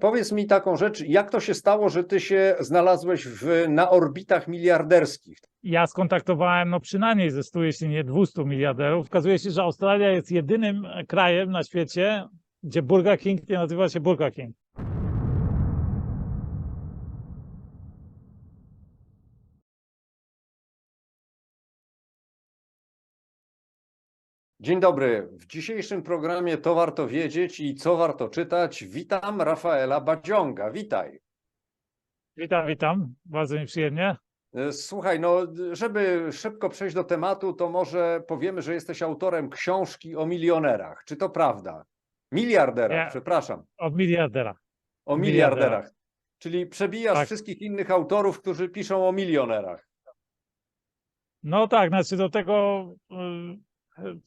Powiedz mi taką rzecz, jak to się stało, że ty się znalazłeś w, na orbitach miliarderskich? Ja skontaktowałem no przynajmniej ze 100, jeśli nie 200 miliarderów. Okazuje się, że Australia jest jedynym krajem na świecie, gdzie Burger King nie nazywa się Burger King. Dzień dobry. W dzisiejszym programie To warto wiedzieć i co warto czytać. Witam Rafaela Badziąga. Witaj. Witam, witam. Bardzo mi przyjemnie. E, Słuchaj, no, żeby szybko przejść do tematu, to może powiemy, że jesteś autorem książki o milionerach. Czy to prawda? Miliarderach, Nie. przepraszam. O miliarderach. O Miliarderach. miliarderach. Czyli przebijasz Tak. wszystkich innych autorów, którzy piszą o milionerach. No tak, znaczy do tego y,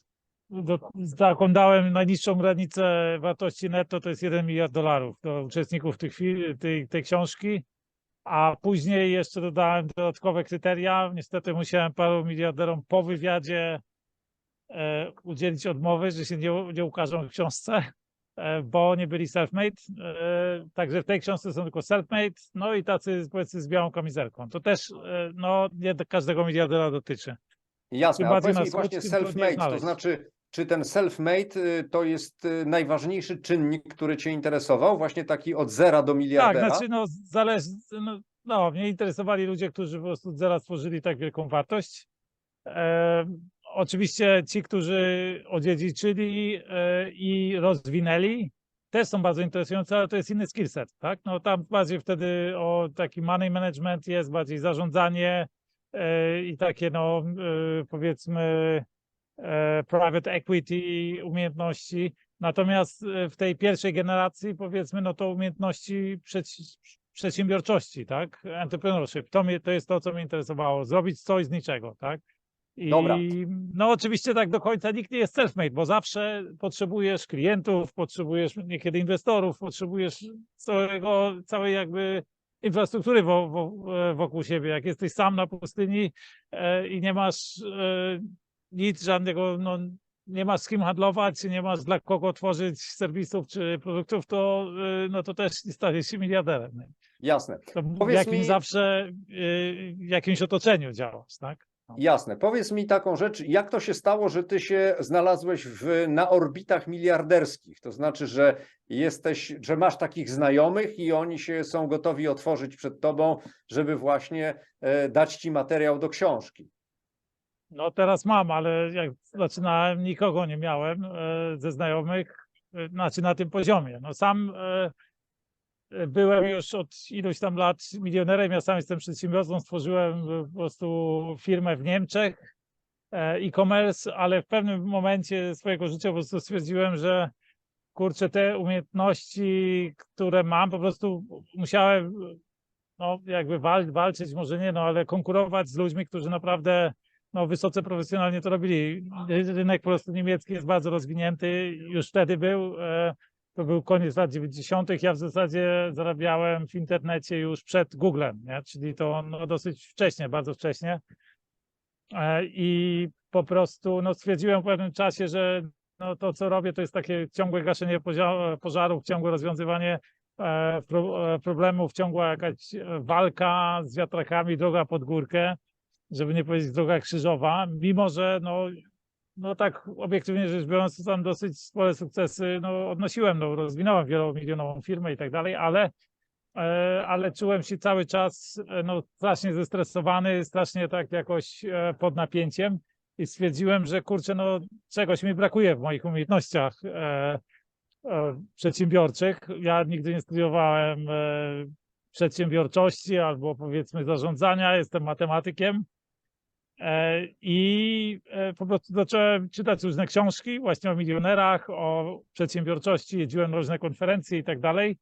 do, taką dałem najniższą granicę wartości netto, to jest 1 miliard dolarów do uczestników tych, tej, tej książki, a później jeszcze dodałem dodatkowe kryteria. Niestety musiałem paru miliarderom po wywiadzie e, udzielić odmowy, że się nie, nie ukażą w książce, e, bo nie byli self-made. E, także w tej książce są tylko self-made, no i tacy powiedzmy z białą kamizelką. To też e, no, nie każdego miliardera dotyczy. Jasne, a powiedz mi właśnie self-made, to znaczy, czy ten self-made y, to jest y, najważniejszy czynnik, który cię interesował? Właśnie taki od zera do Tak, miliardera? znaczy no zależy, no, no mnie interesowali ludzie, którzy po prostu od zera stworzyli tak wielką wartość. E, oczywiście ci, którzy odziedziczyli e, i rozwinęli, też są bardzo interesujące, ale to jest inny skillset, tak? No tam bardziej wtedy o taki money management jest, bardziej zarządzanie e, i takie no e, powiedzmy private equity umiejętności. Natomiast e, w tej pierwszej generacji, powiedzmy, no to umiejętności przedsiębiorczości, tak? Entrepreneurship. To, mnie, to jest to, co mnie interesowało. Zrobić coś z niczego, tak? I Dobra. no oczywiście tak do końca nikt nie jest self-made, bo zawsze potrzebujesz klientów, potrzebujesz niekiedy inwestorów, potrzebujesz całego, całej jakby infrastruktury e, wokół siebie. Jak jesteś sam na pustyni e, i nie masz e, nic, żadnego, no, nie masz z kim handlować, nie masz dla kogo tworzyć serwisów czy produktów, to, y, no to też nie się miliarderem. Jasne, To w Powiedz jakimś mi- zawsze y, w jakimś otoczeniu działasz, tak? jasne. Powiedz mi taką rzecz, jak to się stało, że ty się znalazłeś w, na orbitach miliarderskich? To znaczy, że jesteś, że masz takich znajomych i oni się są gotowi otworzyć przed tobą, żeby właśnie e, dać ci materiał do książki. No teraz mam, ale jak zaczynałem, nikogo nie miałem e, ze znajomych, e, znaczy na tym poziomie. No sam e, byłem już od iluś tam lat milionerem, ja sam jestem przedsiębiorcą, stworzyłem po prostu firmę w Niemczech, e-commerce, ale w pewnym momencie swojego życia po prostu stwierdziłem, że kurczę, te umiejętności, które mam, po prostu musiałem no, jakby wal, walczyć, może nie, no, ale konkurować z ludźmi, którzy naprawdę no, wysoce profesjonalnie to robili. Ry- Rynek po prostu niemiecki jest bardzo rozwinięty, już wtedy był, e, to był koniec lat 90. Ja w zasadzie zarabiałem w internecie już przed Googlem, nie? czyli to no, dosyć wcześnie, bardzo wcześnie. E, I po prostu no, stwierdziłem w pewnym czasie, że no, to, co robię, to jest takie ciągłe gaszenie pożarów, ciągłe rozwiązywanie e, pro, problemów, ciągła jakaś walka z wiatrakami, droga pod górkę, żeby nie powiedzieć droga krzyżowa, mimo że no, no tak obiektywnie rzecz biorąc, to tam dosyć spore sukcesy no, odnosiłem, no, rozwinąłem wielomilionową firmę i tak dalej, ale, e, ale czułem się cały czas e, no, strasznie zestresowany, strasznie tak jakoś e, pod napięciem i stwierdziłem, że kurczę, no czegoś mi brakuje w moich umiejętnościach przedsiębiorczych. Ja nigdy nie studiowałem przedsiębiorczości albo powiedzmy zarządzania, jestem matematykiem. E, I e, po prostu zacząłem czytać różne książki właśnie o milionerach, o przedsiębiorczości, jeździłem różne konferencje i tak dalej.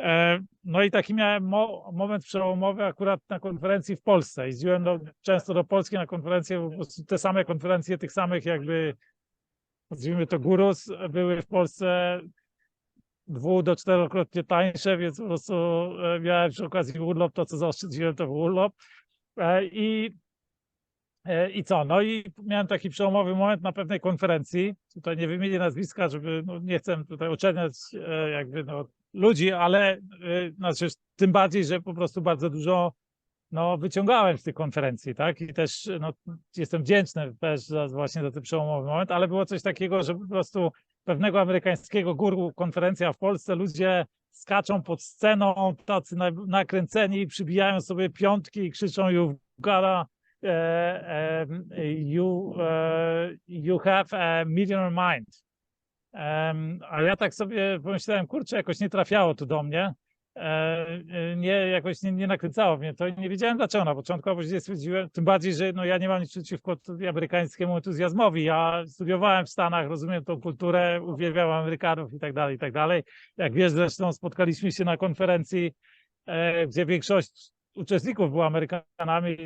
E, No i taki miałem mo moment przełomowy akurat na konferencji w Polsce. Jeździłem do, często do Polski na konferencje, po prostu te same konferencje tych samych jakby, nazwijmy to gurus, były w Polsce dwu do czterokrotnie tańsze, więc po prostu e, miałem przy okazji urlop, to co zaoszczędziłem to urlop. E, I, e, I co? No i miałem taki przełomowy moment na pewnej konferencji. Tutaj nie wymienię nazwiska, żeby no, nie chcę tutaj uczeniać e, jakby no, ludzi, ale znaczy tym bardziej, że po prostu bardzo dużo no, wyciągałem z tych konferencji, tak? I też no, jestem wdzięczny też za, właśnie za ten przełomowy moment, ale było coś takiego, że po prostu pewnego amerykańskiego guru konferencja w Polsce, ludzie skaczą pod sceną, tacy na, nakręceni, przybijają sobie piątki i krzyczą you've gotta, e, e, you, e, you have a millionaire mind. A ja tak sobie pomyślałem, kurczę, jakoś nie trafiało to do mnie. E, e, nie, jakoś nie, nie nakręcało mnie to i nie wiedziałem dlaczego na początku, a później stwierdziłem, tym bardziej, że no, ja nie mam nic przeciwko amerykańskiemu entuzjazmowi. Ja studiowałem w Stanach, rozumiem tą kulturę, uwielbiam Amerykanów i tak dalej, i tak dalej. Jak wiesz, zresztą spotkaliśmy się na konferencji, e, gdzie większość uczestników była Amerykanami,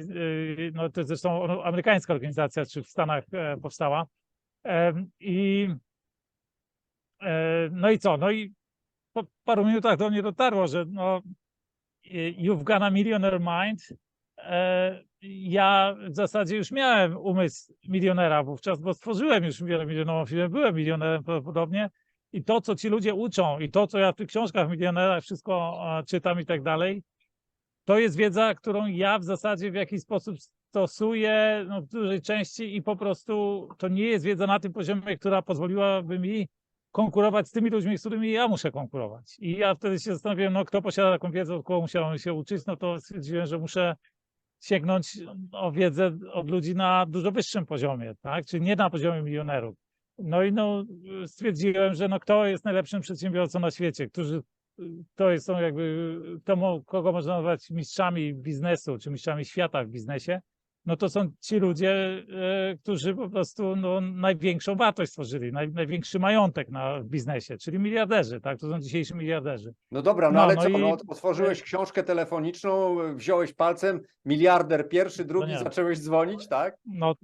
no to zresztą amerykańska organizacja, czy w Stanach powstała. I No i co? No i po paru minutach do mnie dotarło, że no, y, you've got a millionaire mind. E, Ja w zasadzie już miałem umysł milionera wówczas, bo stworzyłem już wiele milionową firmę, byłem milionerem prawdopodobnie. I to, co ci ludzie uczą, i to, co ja w tych książkach milionerach wszystko e, czytam i tak dalej, to jest wiedza, którą ja w zasadzie w jakiś sposób stosuję no, w dużej części i po prostu to nie jest wiedza na tym poziomie, która pozwoliłaby mi konkurować z tymi ludźmi, z którymi ja muszę konkurować. I ja wtedy się zastanawiałem, no kto posiada taką wiedzę, od kogo musiałem się uczyć, no to stwierdziłem, że muszę sięgnąć o wiedzę od ludzi na dużo wyższym poziomie, tak? Czyli nie na poziomie milionerów. No i no, stwierdziłem, że no kto jest najlepszym przedsiębiorcą na świecie, którzy to jest, są jakby, to, kogo można nazwać mistrzami biznesu, czy mistrzami świata w biznesie, no to są ci ludzie, e, którzy po prostu no, największą wartość stworzyli, naj, największy majątek na, w biznesie, czyli miliarderzy, tak? To są dzisiejsi miliarderzy. No dobra, no, No, ale no co, i- no, otworzyłeś książkę telefoniczną, wziąłeś palcem, miliarder pierwszy, drugi, nie. zacząłeś dzwonić, tak? No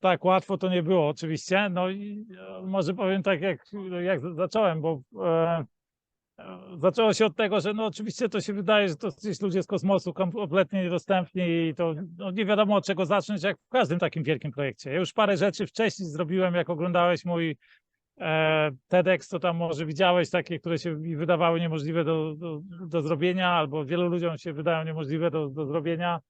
tak, łatwo to nie było oczywiście. No i e, może powiem tak, jak, jak zacząłem, bo e, e, zaczęło się od tego, że no oczywiście to się wydaje, że to gdzieś ludzie z kosmosu kom- kompletnie niedostępni i to no, nie wiadomo od czego zacząć, jak w każdym takim wielkim projekcie. Ja już parę rzeczy wcześniej zrobiłem, jak oglądałeś mój e, TEDx, to tam może widziałeś takie, które się mi wydawały niemożliwe do, do, do zrobienia, albo wielu ludziom się wydają niemożliwe do, do zrobienia.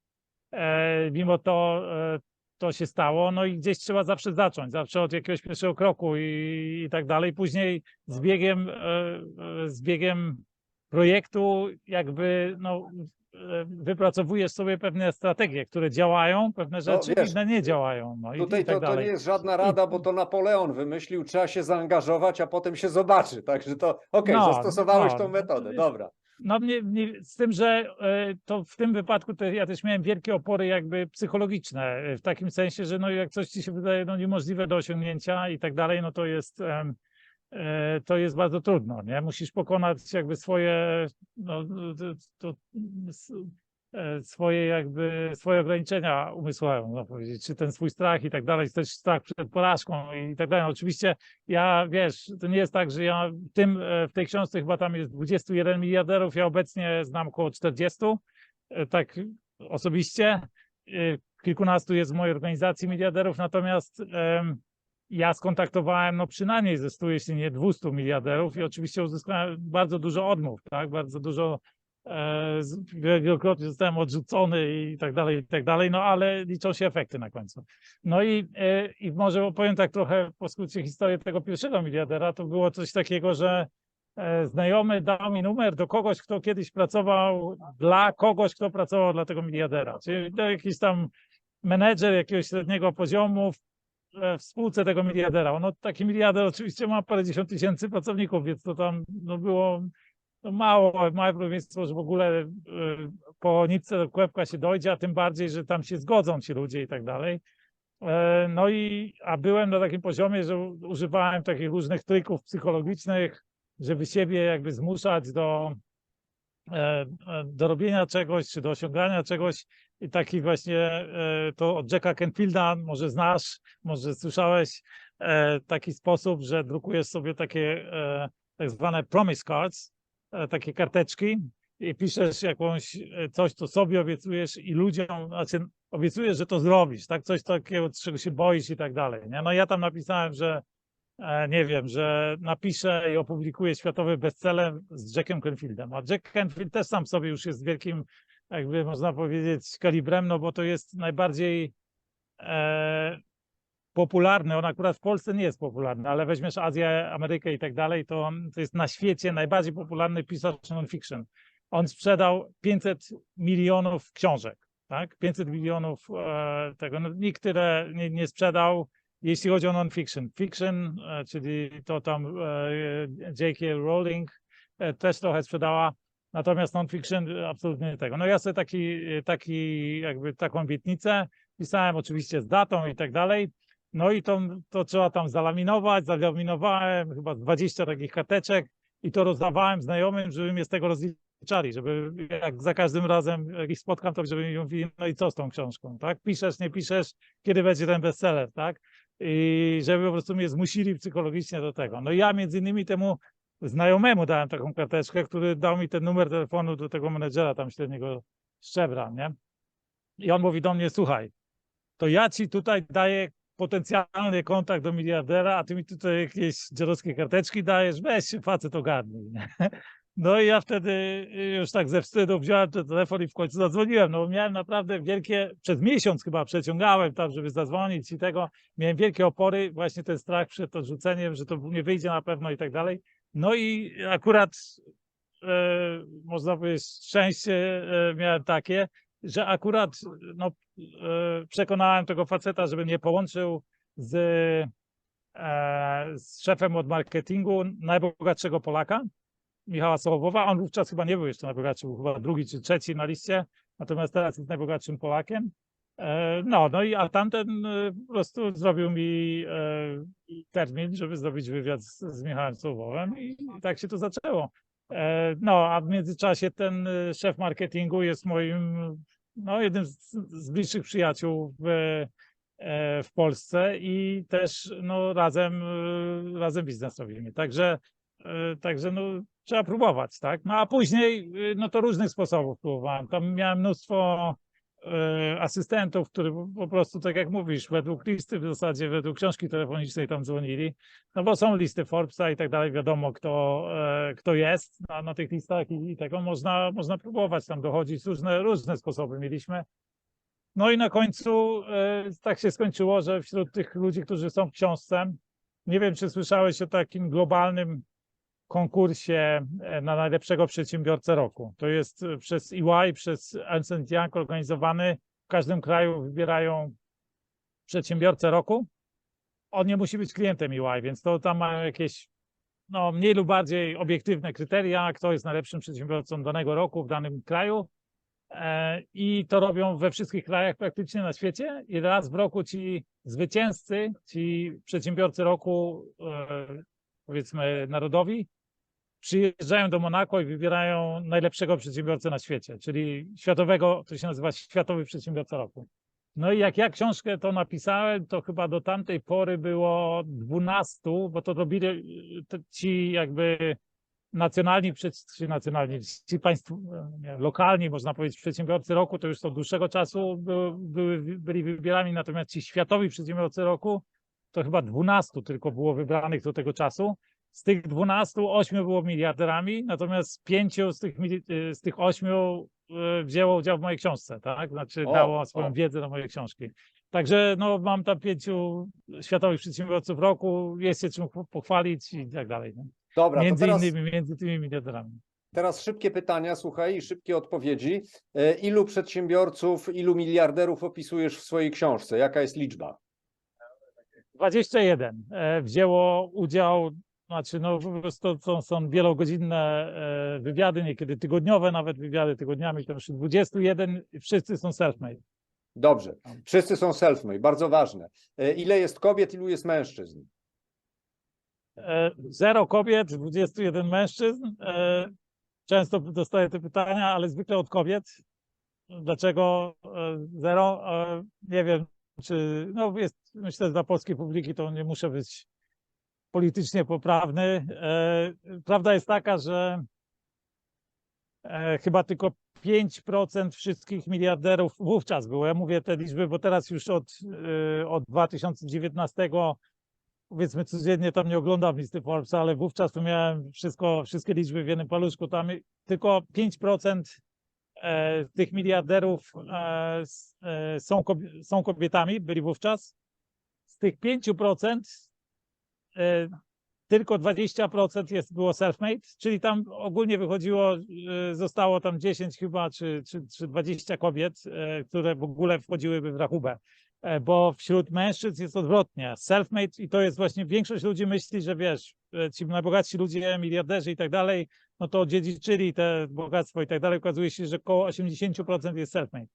E, mimo to e, to się stało, no i gdzieś trzeba zawsze zacząć, zawsze od jakiegoś pierwszego kroku i, i tak dalej. Później z biegiem, e, e, z biegiem projektu jakby no, e, wypracowujesz sobie pewne strategie, które działają, pewne rzeczy wiesz, inne nie działają. No i, Tutaj i tak to, to nie jest żadna rada, bo to Napoleon wymyślił, trzeba się zaangażować, a potem się zobaczy. Także to okej, No, zastosowałeś no, tą no, metodę, dobra. No mnie, mnie, z tym, że e, to w tym wypadku to ja też miałem wielkie opory jakby psychologiczne, e, w takim sensie, że no jak coś ci się wydaje no niemożliwe do osiągnięcia i tak dalej, no to jest e, to jest bardzo trudno, nie? Musisz pokonać jakby swoje no, to, to, e, swoje jakby swoje ograniczenia umysłowe, można powiedzieć, czy ten swój strach i tak dalej, też strach przed porażką i tak dalej. Oczywiście ja, wiesz, to nie jest tak, że ja tym, e, w tej książce chyba tam jest 21 miliarderów, ja obecnie znam około 40, e, tak osobiście. E, Kilkunastu jest w mojej organizacji miliarderów, natomiast ja skontaktowałem no przynajmniej ze 100, jeśli nie 200 miliarderów i oczywiście uzyskałem bardzo dużo odmów, tak, bardzo dużo e, wielokrotnie zostałem odrzucony i tak dalej, i tak dalej, no ale liczą się efekty na końcu. No i, e, i może opowiem tak trochę po skrócie historię tego pierwszego miliardera. To było coś takiego, że e, znajomy dał mi numer do kogoś, kto kiedyś pracował dla kogoś, kto pracował dla tego miliardera. Czyli jakiś tam menedżer jakiegoś średniego poziomu w, e, spółce tego miliardera. No taki miliarder oczywiście ma parędziesiąt tysięcy pracowników, więc to tam no, było no, mało, małe prawdopodobieństwo, że w ogóle e, po nitce do kłębka się dojdzie, a tym bardziej, że tam się zgodzą ci ludzie i tak dalej. E, No i, a byłem na takim poziomie, że używałem takich różnych trików psychologicznych, żeby siebie jakby zmuszać do, e, e, do robienia czegoś, czy do osiągania czegoś. I taki właśnie to od Jacka Canfielda, może znasz, może słyszałeś, taki sposób, że drukujesz sobie takie tak zwane promise cards, takie karteczki i piszesz jakąś e, coś, co sobie obiecujesz i ludziom, znaczy obiecujesz, że to zrobisz, tak? Coś takiego, czego się boisz i tak dalej. Nie? No ja tam napisałem, że e, nie wiem, że napiszę i opublikuję światowy bestseller z Jackiem Canfieldem. A Jack Canfield też sam sobie już jest wielkim, jakby można powiedzieć, kalibrem, no bo to jest najbardziej e, popularny. On akurat w Polsce nie jest popularny, ale weźmiesz Azję, Amerykę i tak dalej, to on to jest na świecie najbardziej popularny pisarz non-fiction. On sprzedał 500 milionów książek, tak? 500 milionów e, tego. No, nikt tyle nie, nie sprzedał, jeśli chodzi o non-fiction. Fiction, e, czyli to tam e, J.K. Rowling e, też trochę sprzedała, natomiast non-fiction e, absolutnie nie tego. No ja sobie taki, taki jakby taką obietnicę pisałem oczywiście z datą i tak dalej. No i to, to trzeba tam zalaminować, zalaminowałem chyba 20 takich karteczek i to rozdawałem znajomym, żeby mnie z tego rozliczali, żeby jak za każdym razem jak ich spotkam, to żeby mi mówili, no i co z tą książką, tak? Piszesz, nie piszesz, kiedy będzie ten bestseller, tak? I żeby po prostu mnie zmusili psychologicznie do tego. No i ja między innymi temu znajomemu dałem taką karteczkę, który dał mi ten numer telefonu do tego menedżera tam średniego szczebra, nie? I on mówi do mnie, słuchaj, to ja ci tutaj daję potencjalny kontakt do miliardera, a ty mi tutaj jakieś dziadowskie karteczki dajesz, weź się facet ogarnij. No i ja wtedy już tak ze wstydu wziąłem ten telefon i w końcu zadzwoniłem, no bo miałem naprawdę wielkie, przez miesiąc chyba przeciągałem tam, żeby zadzwonić i tego, miałem wielkie opory, właśnie ten strach przed odrzuceniem, że to nie wyjdzie na pewno i tak dalej. No i akurat e, można powiedzieć szczęście e, miałem takie, że akurat no, e, przekonałem tego faceta, żeby mnie połączył z, e, z szefem od marketingu najbogatszego Polaka, Michała Sołowowa. On wówczas chyba nie był jeszcze najbogatszy, był chyba drugi czy trzeci na liście, natomiast teraz jest najbogatszym Polakiem. E, No, no i a tamten po prostu zrobił mi termin, żeby zrobić wywiad z, z Michałem Sołowowem i, tak się to zaczęło. No, a w międzyczasie ten szef marketingu jest moim, no, jednym z, z bliższych przyjaciół w, e, w Polsce i też no, razem, e, razem biznes robimy. Także, e, także no, trzeba próbować, tak? No a później, no to różnych sposobów próbowałem. Tam miałem mnóstwo asystentów, którzy po- po prostu, tak jak mówisz, według listy w zasadzie, według książki telefonicznej tam dzwonili, no bo są listy Forbesa i tak dalej, wiadomo kto, e, kto jest na, na tych listach i, i tego można, można próbować tam dochodzić, różne, różne sposoby mieliśmy. No i na końcu e, tak się skończyło, że wśród tych ludzi, którzy są w książce, nie wiem, czy słyszałeś o takim globalnym konkursie e, na najlepszego przedsiębiorcę roku. To jest e, przez EY, przez Ernst Young organizowany. W każdym kraju wybierają przedsiębiorcę roku. On nie musi być klientem EY, więc to tam mają jakieś no, mniej lub bardziej obiektywne kryteria, kto jest najlepszym przedsiębiorcą danego roku w danym kraju. E, I to robią we wszystkich krajach praktycznie na świecie. I raz w roku ci zwycięzcy, ci przedsiębiorcy roku, powiedzmy narodowi, przyjeżdżają do Monako i wybierają najlepszego przedsiębiorcę na świecie, czyli światowego, to się nazywa Światowy Przedsiębiorca Roku. No i jak ja książkę to napisałem, to chyba do tamtej pory było 12, bo to robili y, ci jakby nacjonalni, czy nacjonalni, ci państwo, nie, lokalni, można powiedzieć, przedsiębiorcy roku, to już od dłuższego czasu były, były, byli wybierani, natomiast ci światowi przedsiębiorcy roku, to chyba 12 tylko było wybranych do tego czasu. Z tych 12, 8 było miliarderami, natomiast 5 z tych, y, z tych 8 y, wzięło udział w mojej książce, tak? Znaczy O, dało swoją o. wiedzę do mojej książki. Także no, mam tam pięciu światowych przedsiębiorców roku, jest się czym pochwalić i tak dalej. No. Dobra, Między teraz, innymi, między tymi miliarderami. teraz szybkie pytania, słuchaj, i szybkie odpowiedzi. E, Ilu przedsiębiorców, ilu miliarderów opisujesz w swojej książce? Jaka jest liczba? 21 e, wzięło udział, znaczy no po prostu to są wielogodzinne e, wywiady, niekiedy tygodniowe nawet wywiady, tygodniami to już 21, wszyscy są self-made. Dobrze. Wszyscy są self-made, bardzo ważne. E, Ile jest kobiet, ilu jest mężczyzn? E, Zero kobiet, 21 mężczyzn. Często dostaję te pytania, ale zwykle od kobiet. Dlaczego zero? Nie wiem, czy no jest, myślę, że dla polskiej publiki to nie muszę być politycznie poprawny. E, Prawda jest taka, że e, chyba tylko 5% wszystkich miliarderów wówczas było. Ja mówię te liczby, bo teraz już od, e, od 2019 powiedzmy codziennie tam nie oglądam listy Forbesa, ale wówczas to miałem wszystko, wszystkie liczby w jednym paluszku. Tam tylko 5% e, tych miliarderów są, są kobietami, byli wówczas. Z tych 5% e, tylko 20% jest, było self-made, czyli tam ogólnie wychodziło, e, zostało tam 10 chyba, czy, czy, czy 20 kobiet, e, które w ogóle wchodziłyby w rachubę. E, Bo wśród mężczyzn jest odwrotnie. Self-made i to jest właśnie większość ludzi myśli, że wiesz, ci najbogatsi ludzie, miliarderzy i tak dalej, no to dziedziczyli te bogactwo i tak dalej. Okazuje się, że około 80% jest self-made.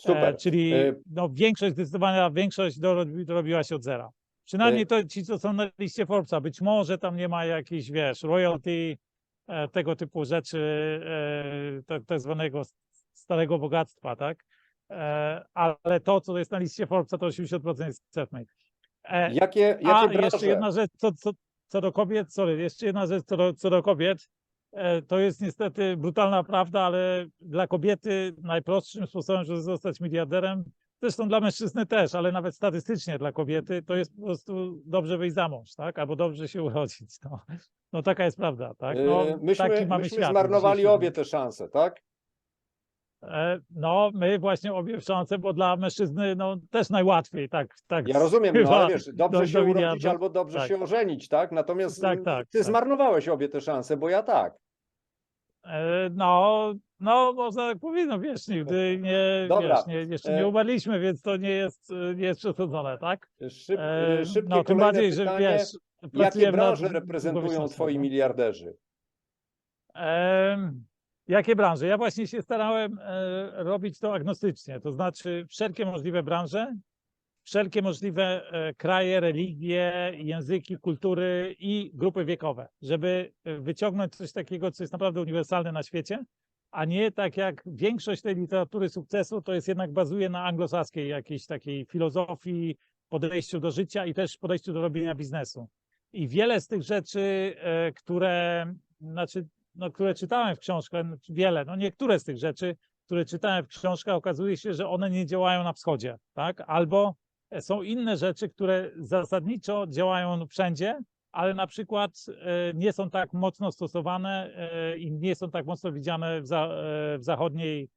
Super. Czyli no, większość, zdecydowana większość dorobi- dorobiła się od zera. Przynajmniej E, to ci, co są na liście Forbesa. Być może tam nie ma jakichś, wiesz, royalty, e, tego typu rzeczy, e, tak, tak zwanego starego bogactwa, tak? E, ale to, co jest na liście Forbesa, to 80% jest. E, Jakie, jakie a branże? jeszcze jedna rzecz, co, co, co do kobiet, sorry, jeszcze jedna rzecz co do, co do kobiet. To jest niestety brutalna prawda, ale dla kobiety najprostszym sposobem, żeby zostać miliarderem, zresztą dla mężczyzny też, ale nawet statystycznie dla kobiety, to jest po prostu dobrze wyjść za mąż, tak? Albo dobrze się urodzić. No, no taka jest prawda, tak? No, E, myśmy mamy myśmy świat zmarnowali no. obie te szanse, tak? E, No, my właśnie obie szanse, bo dla mężczyzny no, też najłatwiej, tak, tak. Ja rozumiem, no ale wiesz, dobrze do- się do urodzić miliarda. albo dobrze Tak. się ożenić, tak? Natomiast Tak, y, tak, ty tak. zmarnowałeś obie te szanse, bo ja tak. E, No, no można tak powiedzieć, no wiesz, nigdy nie, Dobra, wiesz, nie, jeszcze e- nie umarliśmy, więc to nie jest, e, nie jest przesadzone, tak? Szyb, E, szybkie no, tym bardziej, że pytanie. wiesz, Jakie nad branże reprezentują twoi miliarderzy? Jakie branże? Ja właśnie się starałem e, robić to agnostycznie, to znaczy wszelkie możliwe branże, wszelkie możliwe e, kraje, religie, języki, kultury i grupy wiekowe, żeby e, wyciągnąć coś takiego, co jest naprawdę uniwersalne na świecie, a nie tak jak większość tej literatury sukcesu, to jest jednak bazuje na anglosaskiej jakiejś takiej filozofii, podejściu do życia i też podejściu do robienia biznesu. I wiele z tych rzeczy, e, które, znaczy, no, które czytałem w książkach, wiele, no niektóre z tych rzeczy, które czytałem w książkach, okazuje się, że one nie działają na wschodzie, tak? Albo są inne rzeczy, które zasadniczo działają wszędzie, ale na przykład e, nie są tak mocno stosowane e, i nie są tak mocno widziane w, za, e, w zachodniej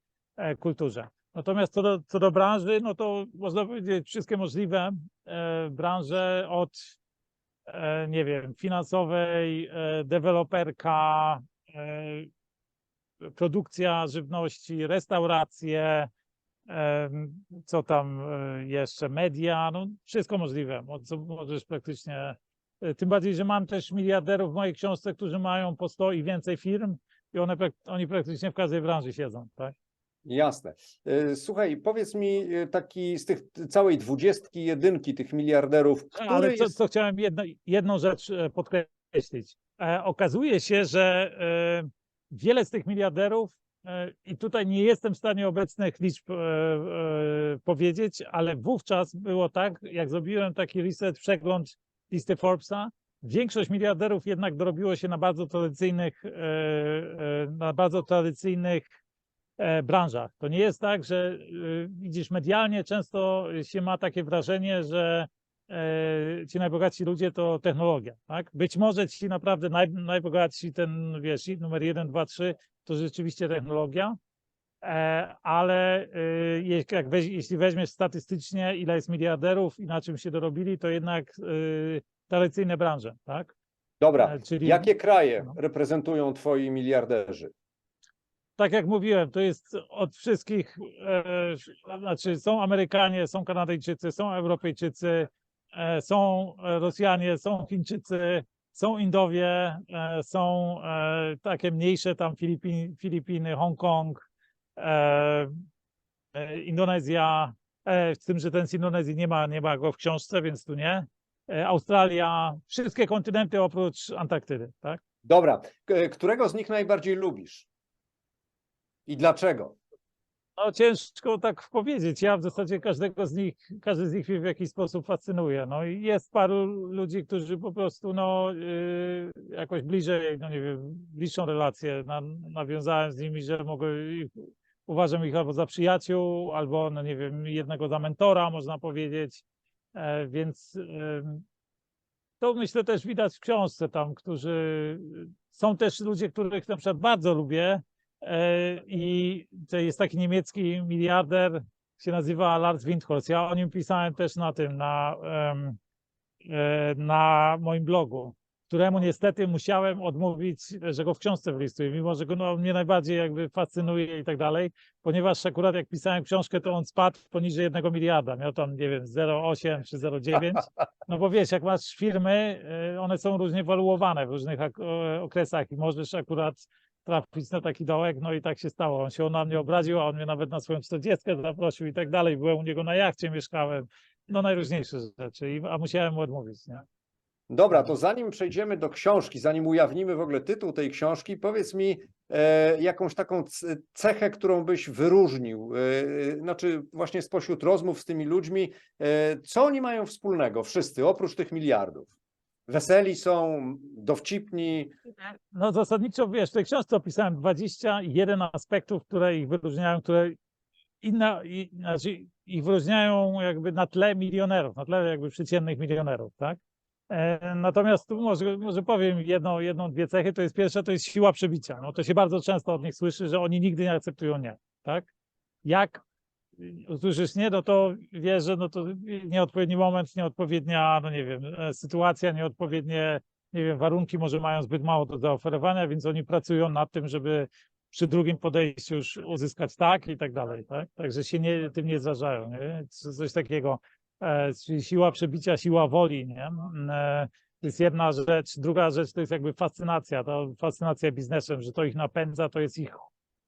kulturze. Natomiast co do, co do branży, no to można powiedzieć wszystkie możliwe branże od, nie wiem, finansowej, deweloperka, produkcja żywności, restauracje, co tam e, jeszcze, media, no wszystko możliwe, mo- co możesz praktycznie, e, tym bardziej, że mam też miliarderów w mojej książce, którzy mają po 100 i więcej firm i one, oni praktycznie w każdej branży siedzą, tak? Jasne. Y, Słuchaj, powiedz mi taki z tych całej dwudziestki, jedynki tych miliarderów, który Ale co, jest... co chciałem jedno, jedną rzecz e, podkreślić. E, okazuje się, że e, wiele z tych miliarderów, e, i tutaj nie jestem w stanie obecnych liczb e, e, powiedzieć, ale wówczas było tak, jak zrobiłem taki research, przegląd listy Forbesa, większość miliarderów jednak dorobiło się na bardzo tradycyjnych, e, e, na bardzo tradycyjnych e, branżach. To nie jest tak, że widzisz, medialnie często się ma takie wrażenie, że e, ci najbogatsi ludzie to technologia, tak? Być może ci naprawdę naj, najbogatsi, ten wiesz, numer jeden, dwa, trzy, to rzeczywiście technologia, e, ale je- jak weź, jeśli weźmiesz statystycznie, ile jest miliarderów i na czym się dorobili, to jednak tradycyjne branże, tak? Dobra, E, czyli- jakie kraje no. reprezentują twoi miliarderzy? tak jak mówiłem, to jest od wszystkich, e, znaczy są Amerykanie, są Kanadyjczycy, są Europejczycy, e, są e, Rosjanie, są Chińczycy, są Indowie, e, są e, takie mniejsze tam Filipin, Filipiny, Hongkong, e, e, Indonezja, e, z tym, że ten z Indonezji nie ma, nie ma go w książce, więc tu nie. E, Australia, wszystkie kontynenty oprócz Antarktydy, tak? Dobra, którego z nich najbardziej lubisz? I dlaczego? No ciężko tak powiedzieć. Ja w zasadzie każdego z nich, każdy z nich w jakiś sposób fascynuje. No i jest paru ludzi, którzy po prostu no yy, jakoś bliżej, no nie wiem, bliższą relację na, nawiązałem z nimi, że mogę ich, uważam ich albo za przyjaciół, albo no nie wiem, jednego za mentora, można powiedzieć. E, więc em, to myślę też widać w książce tam, którzy są też ludzie, których na przykład bardzo lubię i to jest taki niemiecki miliarder, się nazywa Lars Windhorst. Ja o nim pisałem też na tym, na, e, na moim blogu, któremu niestety musiałem odmówić, że go w książce wlistuję, mimo że go no, mnie najbardziej jakby fascynuje i tak dalej, ponieważ akurat jak pisałem książkę, to on spadł poniżej jednego miliarda, miał tam, nie wiem, 0,8 czy 0,9, no bo wiesz, jak masz firmy, y, one są różnie waluowane w różnych okresach i możesz akurat trafić na taki dołek, no i tak się stało. On się na mnie obraził, a on mnie nawet na swoją 40 zaprosił i tak dalej. Byłem u niego na jachcie, mieszkałem, no najróżniejsze rzeczy, a musiałem mu odmówić, nie? Dobra, to zanim przejdziemy do książki, zanim ujawnimy w ogóle tytuł tej książki, powiedz mi e, jakąś taką cechę, którą byś wyróżnił, e, znaczy właśnie spośród rozmów z tymi ludźmi, e, co oni mają wspólnego, wszyscy, oprócz tych miliardów? Weseli są, dowcipni, No zasadniczo, wiesz, w tej książce opisałem 21 aspektów, które ich wyróżniają, które inna, i, znaczy ich wyróżniają jakby na tle milionerów, na tle jakby przeciętnych milionerów, tak? E, natomiast tu może, może powiem jedną, jedną, dwie cechy, to jest pierwsza, to jest siła przebicia. No to się bardzo często od nich słyszy, że oni nigdy nie akceptują nie, tak? Jak usłyszysz nie, no to wiesz, że no to nieodpowiedni moment, nieodpowiednia, no nie wiem, e, sytuacja, nieodpowiednie nie wiem, warunki może mają zbyt mało do zaoferowania, więc oni pracują nad tym, żeby przy drugim podejściu już uzyskać tak i tak dalej, tak? Także się nie, tym nie zdarzają, nie? Co- Coś takiego, e, siła przebicia, siła woli, nie? Mm, E, to jest jedna rzecz. Druga rzecz to jest jakby fascynacja, to fascynacja biznesem, że to ich napędza, to jest ich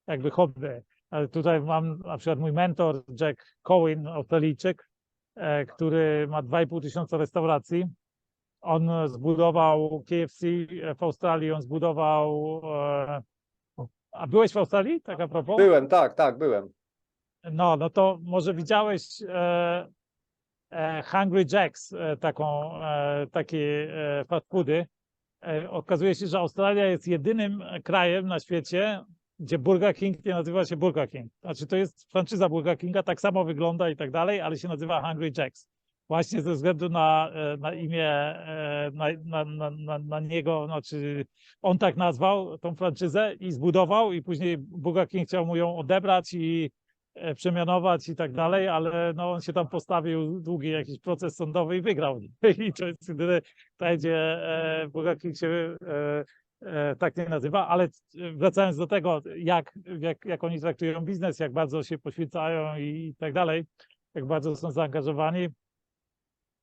jakby hobby. Ale tutaj mam na przykład mój mentor Jack Cohen, Australijczyk, e, który ma 2,5 tysiąca restauracji. On zbudował KFC w Australii, on zbudował. E, a byłeś w Australii, tak a propos? byłem, tak, tak, byłem. No, no to może widziałeś e, e, Hungry Jacks, e, taką, e, takie e, fast foody. E, okazuje się, że Australia jest jedynym krajem na świecie, gdzie Burger King nie nazywa się Burger King. Znaczy to jest franczyza Burger Kinga, tak samo wygląda i tak dalej, ale się nazywa Hungry Jacks. Właśnie ze względu na, e, na imię, e, na, na, na, na, niego, znaczy on tak nazwał tą franczyzę i zbudował i później Burger King chciał mu ją odebrać i e, przemianować i tak dalej, ale no on się tam postawił, długi jakiś proces sądowy i wygrał. I to jest jedyny kraj, gdzie Burger King się tak nie nazywa, ale e, wracając do tego, jak, jak, jak oni traktują biznes, jak bardzo się poświęcają i, tak dalej, jak bardzo są zaangażowani.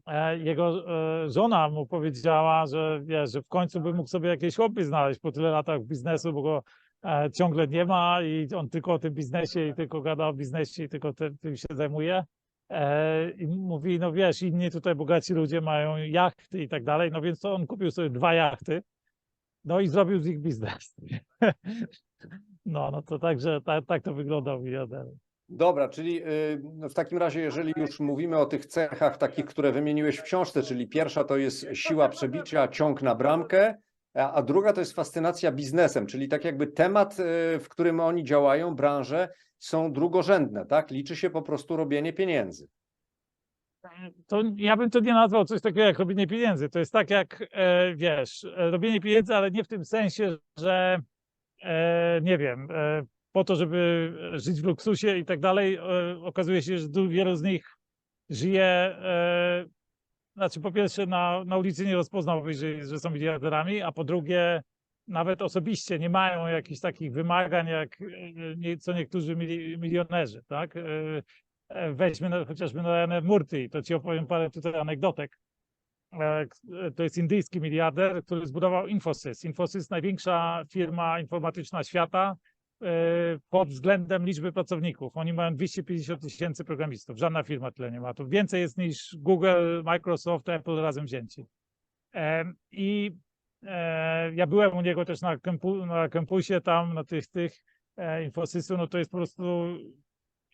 E, Jego e, żona mu powiedziała, że, wiesz, że w końcu by mógł sobie jakieś hobby znaleźć po tyle latach biznesu, bo go e, ciągle nie ma i on tylko o tym biznesie i tylko gada o biznesie i tylko tym, się zajmuje. E, I mówi, no wiesz, inni tutaj bogaci ludzie mają jachty i tak dalej, no więc to on kupił sobie dwa jachty, no i zrobił z nich biznes. No, no to także tak, tak to wygląda u miliarderów. Dobra, czyli y, no w takim razie, jeżeli już mówimy o tych cechach takich, które wymieniłeś w książce, czyli pierwsza to jest siła przebicia, ciąg na bramkę, a, a druga to jest fascynacja biznesem, czyli tak jakby temat, y, w którym oni działają, branże są drugorzędne, tak? Liczy się po prostu robienie pieniędzy. To ja bym to nie nazwał coś takiego jak robienie pieniędzy. To jest tak jak, e, wiesz, e, robienie pieniędzy, ale nie w tym sensie, że e, nie wiem, po to, żeby żyć w luksusie i tak dalej. Okazuje się, że wielu z nich żyje, znaczy po pierwsze na, na ulicy nie rozpoznałbyś, że, że są miliarderami, a po drugie nawet osobiście nie mają jakichś takich wymagań, jak co niektórzy mili, milionerzy, tak? E, Weźmy na, chociażby na Murty, to ci opowiem parę tutaj anegdotek. E, e, To jest indyjski miliarder, który zbudował Infosys. Infosys największa firma informatyczna świata pod względem liczby pracowników. Oni mają 250 tysięcy programistów. Żadna firma tyle nie ma. To więcej jest niż Google, Microsoft, Apple razem wzięci. I ja byłem u niego też na, na kampusie tam, na tych, tych Infosysu, no to jest po prostu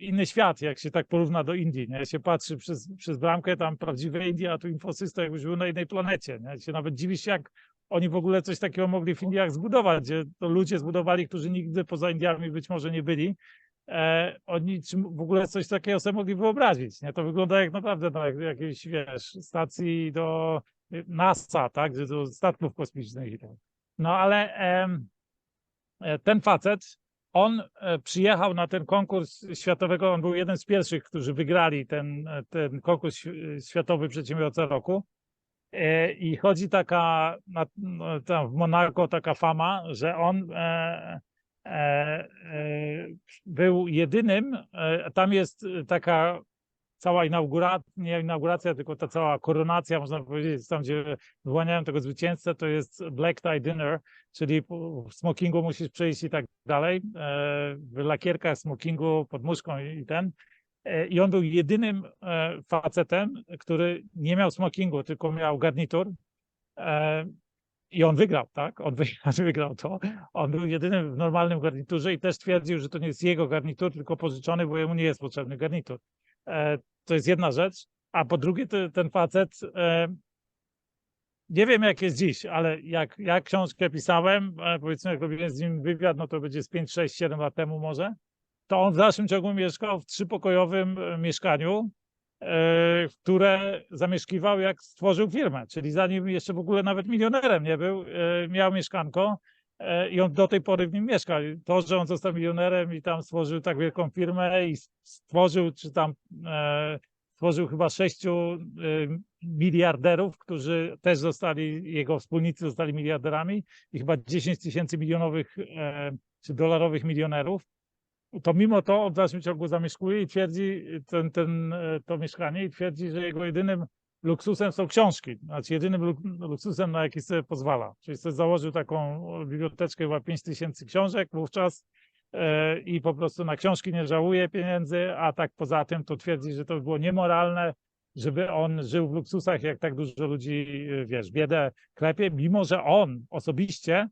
inny świat, jak się tak porówna do Indii, nie? się patrzy przez, przez bramkę, tam prawdziwe Indie, a tu Infosys to jakbyś był na innej planecie, nie? Się nawet dziwisz, jak oni w ogóle coś takiego mogli w Indiach zbudować, gdzie to ludzie zbudowali, którzy nigdy poza Indiami być może nie byli. E, oni czy w ogóle coś takiego sobie mogli wyobrazić, nie? To wygląda jak naprawdę na jak- jakiejś, wiesz, stacji do NASA, tak, do statków kosmicznych i tak. No ale e, ten facet, on e, przyjechał na ten konkurs światowego, on był jeden z pierwszych, którzy wygrali ten, e, ten konkurs świ- światowy przedsiębiorca roku. E, I chodzi taka, no, tam w Monako taka fama, że on był jedynym, tam jest taka cała inauguracja, nie inauguracja, tylko ta cała koronacja, można powiedzieć, tam gdzie wyłaniają tego zwycięzcę, to jest Black Tie Dinner, czyli w smokingu musisz przyjść i tak dalej, e, w lakierkach, smokingu, pod muszką i ten. E, I on był jedynym e, facetem, który nie miał smokingu, tylko miał garnitur. E, I on wygrał, tak? On wygrał to. On był jedynym w normalnym garniturze i też twierdził, że to nie jest jego garnitur, tylko pożyczony, bo jemu nie jest potrzebny garnitur. E, To jest jedna rzecz. A po drugie, te- ten facet, e, nie wiem jak jest dziś, ale jak ja książkę pisałem, e, powiedzmy, jak robiłem z nim wywiad, no to będzie z 5, 6, 7 lat temu może, to on w dalszym ciągu mieszkał w trzypokojowym mieszkaniu, które zamieszkiwał jak stworzył firmę, czyli zanim jeszcze w ogóle nawet milionerem nie był, miał mieszkanko i on do tej pory w nim mieszka. To, że on został milionerem i tam stworzył tak wielką firmę i stworzył, czy tam e, stworzył chyba sześciu e, miliarderów, którzy też zostali, jego wspólnicy zostali miliarderami i chyba 10 tysięcy milionowych e, czy dolarowych milionerów to mimo to on w dalszym ciągu zamieszkuje i twierdzi ten, ten, e, to mieszkanie i twierdzi, że jego jedynym luksusem są książki. Znaczy jedynym luk- luksusem, na jaki sobie pozwala. Czyli sobie założył taką biblioteczkę chyba 5 tysięcy książek wówczas e, i po prostu na książki nie żałuje pieniędzy, a tak poza tym to twierdzi, że to by było niemoralne, żeby on żył w luksusach, jak tak dużo ludzi, e, wiesz, biedę klepie, mimo że on osobiście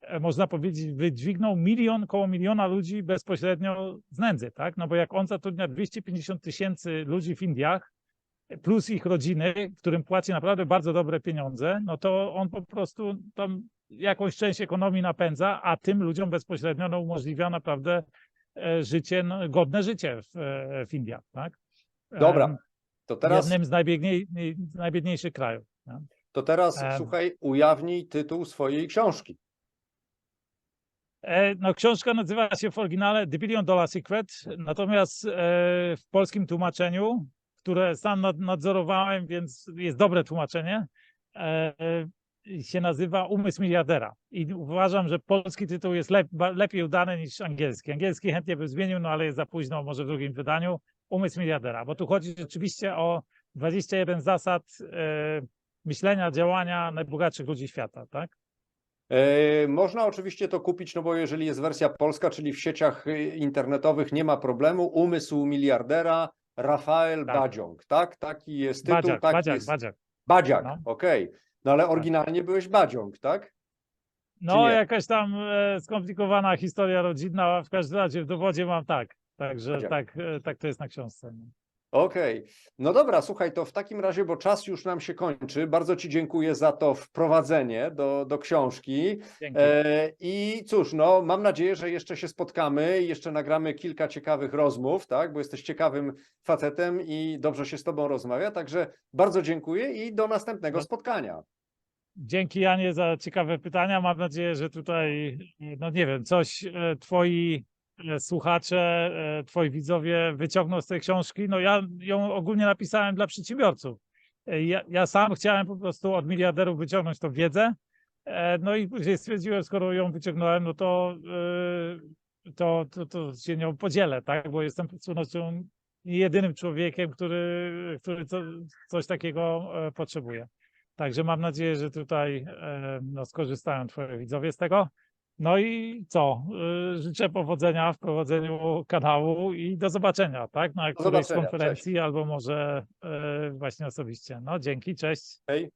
e, można powiedzieć, wydźwignął milion, koło miliona ludzi bezpośrednio z nędzy, tak? No bo jak on zatrudnia 250 tysięcy ludzi w Indiach, plus ich rodziny, którym płaci naprawdę bardzo dobre pieniądze, no to on po prostu tam jakąś część ekonomii napędza, a tym ludziom bezpośrednio no, umożliwia naprawdę e, życie, no, godne życie w, e, w Indiach, tak? Dobra, To teraz, Jednym z najbiedniej, najbiedniejszych krajów. tak? to teraz słuchaj, ujawnij tytuł swojej książki. E, No, książka nazywa się w oryginale The Billion Dollar Secret, natomiast w polskim tłumaczeniu, które sam nad- nadzorowałem, więc jest dobre tłumaczenie, e, e, się nazywa Umysł miliardera. I uważam, że polski tytuł jest lepiej udany niż angielski. Angielski chętnie bym zmienił, no ale jest za późno, może w drugim wydaniu. Umysł miliardera, bo tu chodzi rzeczywiście o 21 zasad e, myślenia, działania najbogatszych ludzi świata, tak? Można oczywiście to kupić, no bo jeżeli jest wersja polska, czyli w sieciach internetowych nie ma problemu. Umysł miliardera Rafael Tak. Badziąg, tak? Taki jest tytuł, Badziak, taki badziak, jest. badziak. Badziak, No. okej. No ale oryginalnie byłeś Badziąg, tak? No, jakaś tam e, skomplikowana historia rodzinna, w każdym razie w dowodzie mam tak. Także Badziak. tak, e, tak to jest na książce. no. Okej. No dobra, słuchaj, to w takim razie, bo czas już nam się kończy, bardzo Ci dziękuję za to wprowadzenie do, do książki. Dzięki. E, I cóż, no, mam nadzieję, że jeszcze się spotkamy i jeszcze nagramy kilka ciekawych rozmów, tak? Bo jesteś ciekawym facetem i dobrze się z Tobą rozmawia. Także bardzo dziękuję i do następnego No. spotkania. Dzięki Janie za ciekawe pytania. Mam nadzieję, że tutaj, no nie wiem, coś e, twoi słuchacze, e, twoi widzowie wyciągną z tej książki. No ja ją ogólnie napisałem dla przedsiębiorców. E, Ja, ja sam chciałem po prostu od miliarderów wyciągnąć tą wiedzę. E, No i później stwierdziłem, skoro ją wyciągnąłem, no to, e, to, to, to się nią podzielę, tak? Bo jestem z pewnością jedynym człowiekiem, który, który co, coś takiego e, potrzebuje. Także mam nadzieję, że tutaj e, no, skorzystają Twoje widzowie z tego. No i co? E, Życzę powodzenia w prowadzeniu kanału i do zobaczenia, tak? Na którejś z zobaczenia, konferencji albo może e, właśnie osobiście. No dzięki, cześć. Hej.